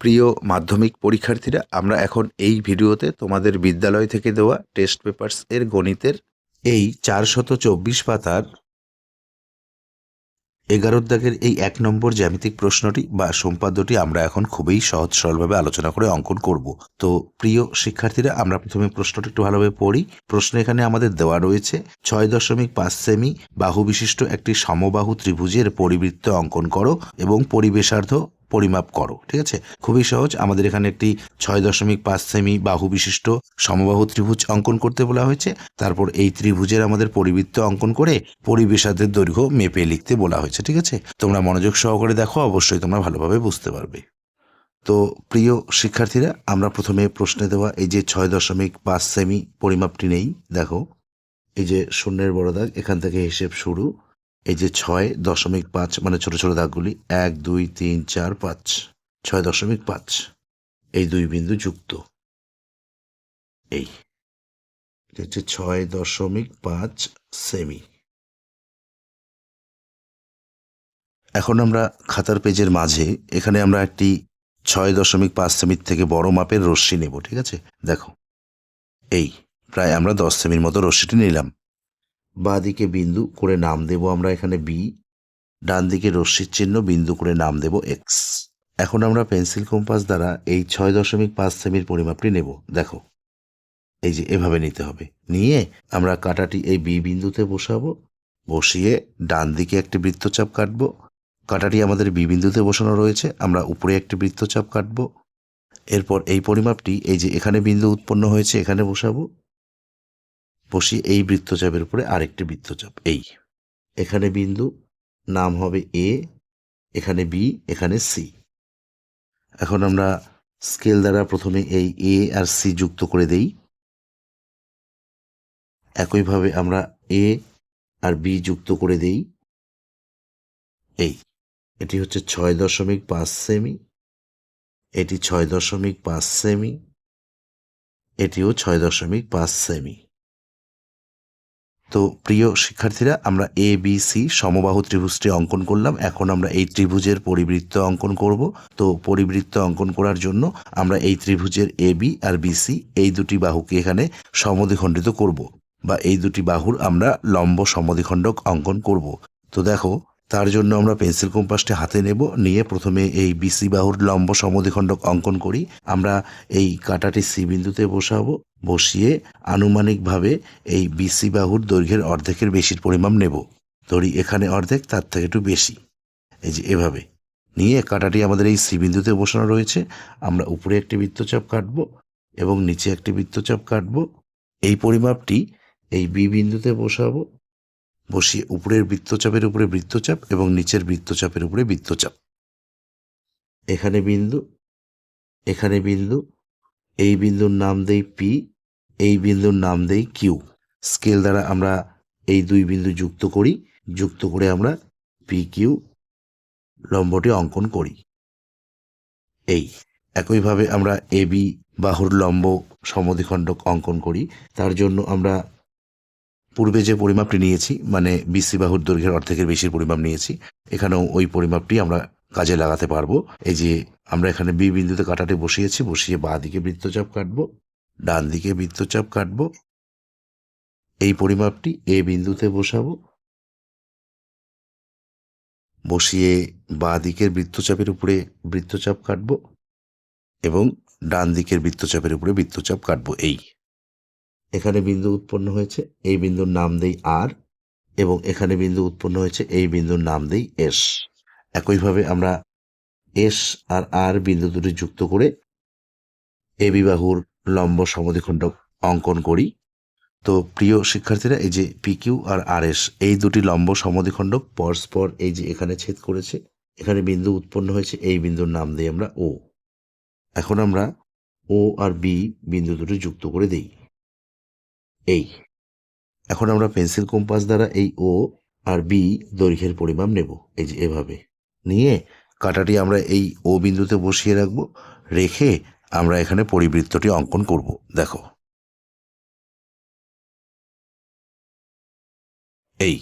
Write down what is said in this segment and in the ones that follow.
প্রিয় মাধ্যমিক পরীক্ষার্থীরা, আমরা এখন এই ভিডিওতে তোমাদের বিদ্যালয় থেকে দেওয়া টেস্ট পেপারস এর গণিতের এই চারশত চব্বিশ পাতার এগারো দাগের এই এক নম্বর জ্যামিতিক প্রশ্নটি বা সম্পাদ্যটি আমরা এখন খুবই সহজ সরলভাবে আলোচনা করে অঙ্কন করব। তো প্রিয় শিক্ষার্থীরা, আমরা প্রথমে প্রশ্নটি একটু ভালোভাবে পড়ি। প্রশ্ন এখানে আমাদের দেওয়া রয়েছে, ছয় দশমিক পাঁচ সেমি বাহু বিশিষ্ট একটি সমবাহু ত্রিভুজের পরিবৃত্ত অঙ্কন করো এবং পরিবেশার্ধ পরিমাপ করো, ঠিক আছে? খুবই সহজ। আমাদের এখানে একটি ছয় দশমিক পাঁচ সেমি বাহু বিশিষ্ট সমবাহু ত্রিভুজ অঙ্কন করতে বলা হয়েছে। তারপর এই ত্রিভুজের আমাদের পরিবৃত্ত অঙ্কন করে পরিবেশাদের দৈর্ঘ্য মেপে লিখতে বলা হয়েছে, ঠিক আছে? তোমরা মনোযোগ সহকারে দেখো, অবশ্যই তোমরা ভালোভাবে বুঝতে পারবে। তো প্রিয় শিক্ষার্থীরা, আমরা প্রথমে প্রশ্নে দেওয়া এই যে ছয় দশমিক পাঁচ সেমি পরিমাপটি নেই, দেখো। এই যে শূন্যের বড় দাগ এখান থেকে হিসেব শুরু। এই যে ছয় দশমিক পাঁচ মানে ছোট ছোট দাগগুলি, এক, দুই, তিন, চার, পাঁচ, ছয় দশমিক পাঁচ। এই দুই বিন্দু যুক্ত। এই। হচ্ছে ছয় দশমিক পাঁচ সেমি। এখন আমরা খাতার পেজের মাঝে, এখানে আমরা একটি ছয় দশমিক পাঁচ সেমির থেকে বড় মাপের রশ্মি নেব, ঠিক আছে? দেখো। এই, প্রায় আমরা দশ সেমির মতো রশ্মিটি নিলাম। বাঁ দিকে বিন্দু করে নাম দেব আমরা এখানে বি ডান দিকে রশ্মির চিহ্ন বিন্দু করে নাম দেব এক্স এখন আমরা পেন্সিল কম্পাস দ্বারা এই ছয় দশমিক পাঁচ সেমির পরিমাপটি নেব। দেখো, এই যে এভাবে নিতে হবে। নিয়ে আমরা কাটাটি এই বি বিন্দুতে বসাবো, বসিয়ে ডান দিকে একটি বৃত্তচাপ কাটবো। কাটাটি আমাদের বি বিন্দুতে বসানো রয়েছে, আমরা উপরে একটি বৃত্তচাপ কাটবো। এরপর এই পরিমাপটি, এই যে এখানে বিন্দু উৎপন্ন হয়েছে, এখানে বসাবো। বসিয়ে এই বৃত্তচাপের উপরে আরেকটি বৃত্তচাপ, এই। এখানে বিন্দু, নাম হবে এ এখানে বি এখানে সি এখন আমরা স্কেল দ্বারা প্রথমে এই এ আর সি যুক্ত করে দেই। একইভাবে আমরা এ আর বি যুক্ত করে দেই। এই, এটি হচ্ছে ছয় দশমিক পাঁচ সেমি, এটি ছয় দশমিক পাঁচ সেমি, এটিও ছয় দশমিক পাঁচ সেমি। তো প্রিয় শিক্ষার্থীরা, আমরা এ বি সি সমবাহু ত্রিভুজটি অঙ্কন করলাম। এখন আমরা এই ত্রিভুজের পরিবৃত্ত অঙ্কন করব। তো পরিবৃত্ত অঙ্কন করার জন্য আমরা এই ত্রিভুজের এ বি আর বি সি এই দুটি বাহুকে এখানে সমদ্বিখণ্ডিত করব বা এই দুটি বাহুর আমরা লম্ব সমদ্বিখণ্ডক অঙ্কন করব। তো দেখো, তার জন্য আমরা পেন্সিল কম্পাসটি হাতে নেব, নিয়ে প্রথমে এই বিসি বাহুর লম্ব সমদ্বিখণ্ডক অঙ্কন করি। আমরা এই কাটাটি সি বিন্দুতে বসাবো। বসিয়ে আনুমানিকভাবে এই বিসি বাহুর দৈর্ঘ্যের অর্ধেকের বেশির পরিমাণ নেব। ধরি এখানে অর্ধেক, তার থেকে একটু বেশি। এই যে এভাবে। নিয়ে কাটাটি আমাদের এই সি বিন্দুতে বসানো রয়েছে। আমরা উপরে একটি বৃত্তচাপ কাটবো এবং নিচে একটি বৃত্তচাপ কাটবো। এই পরিমাপটি এই বি বিন্দুতে বসাবো। বসিয়ে উপরের বৃত্তচাপের উপরে বৃত্তচাপ এবং নিচের বৃত্তচাপের উপরে বৃত্তচাপ। এখানে বিন্দু এখানে বিন্দু এই বিন্দুর নাম দেই পি এই বিন্দুর নাম দেই কিউ স্কেল দ্বারা আমরা এই দুই বিন্দু যুক্ত করি, যুক্ত করে আমরা পি কিউ লম্বটি অঙ্কন করি। এই, একইভাবে আমরা এ বি বাহুর লম্ব সমদ্বিখণ্ডক অঙ্কন করি। তার জন্য আমরা পূর্বে যে পরিমাপটি নিয়েছি মানে বিসি বাহুর দৈর্ঘ্যের অর্ধেকের বেশির পরিমাপ নিয়েছি, এখানেও ওই পরিমাপটি আমরা কাজে লাগাতে পারব। এই যে আমরা এখানে বি বিন্দুতে কাটাতে বসিয়েছি, বসিয়ে বাঁ দিকে বৃত্তচাপ কাটবো, ডান দিকে বৃত্তচাপ কাটবো। এই পরিমাপটি এ বিন্দুতে বসাবো। বসিয়ে বাঁ দিকের বৃত্তচাপের উপরে বৃত্তচাপ কাটবো এবং ডান দিকের বৃত্তচাপের উপরে বৃত্তচাপ কাটবো। এই। এখানে বিন্দু উৎপন্ন হয়েছে, এই বিন্দুর নাম দেই আর এবং এখানে বিন্দু উৎপন্ন হয়েছে, এই বিন্দুর নাম দেই এস। একইভাবে আমরা এস আর আর বিন্দু দুটি যুক্ত করে এ বিবাহুর লম্ব সমদ্বিখণ্ডক অঙ্কন করি। তো প্রিয় শিক্ষার্থীরা, এই যে পিকিউ আর আর এস এই দুটি লম্ব সমদ্বিখণ্ডক পরস্পর এই যে এখানে ছেদ করেছে, এখানে বিন্দু উৎপন্ন হয়েছে, এই বিন্দুর নাম দিই আমরা ও এখন আমরা ও আর বি বিন্দু দুটি যুক্ত করে দেই। এই। এখন আমরা পেন্সিল কম্পাস দ্বারা এই ও আর বি দৈর্ঘ্যের পরিমাপ নেব, এই যে এভাবে। নিয়ে কাটাটি আমরা এই ও বিন্দুতে বসিয়ে রাখব, রেখে আমরা এখানে পরিবৃত্তটি অঙ্কন করব। দেখো। এই।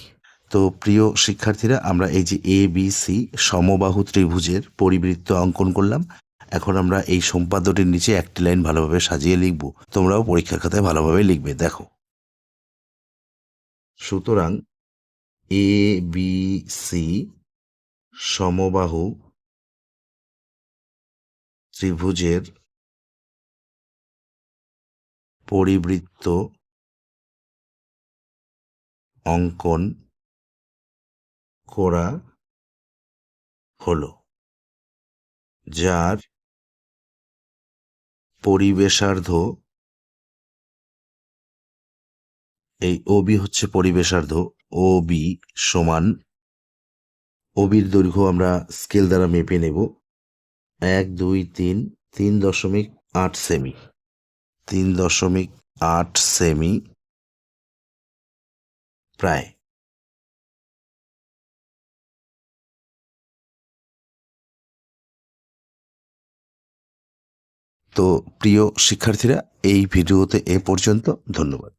তো প্রিয় শিক্ষার্থীরা, আমরা এই যে এ বি সি সমবাহু ত্রিভুজের পরিবৃত্ত অঙ্কন করলাম। এখন আমরা এই সম্পাদ্যটির নিচে একটি লাইন ভালোভাবে সাজিয়ে লিখব। তোমরাও পরীক্ষার খাতায় ভালোভাবে লিখবে। দেখো। সুতরাং এ বি সি সমবাহু ত্রিভুজের পরিবৃত্ত অঙ্কন করা হলো, যার পরিবেশার্ধ, এই ওবি হচ্ছে পরিবেশার্ধ ও বি সমান ওবির দৈর্ঘ্য আমরা স্কেল দ্বারা মেপে নেব। এক, দুই, তিন তিন দশমিক আট সেমি তিন দশমিক আট সেমি প্রায়। তো প্রিয় শিক্ষার্থীরা, এই ভিডিওতে এ পর্যন্ত। ধন্যবাদ।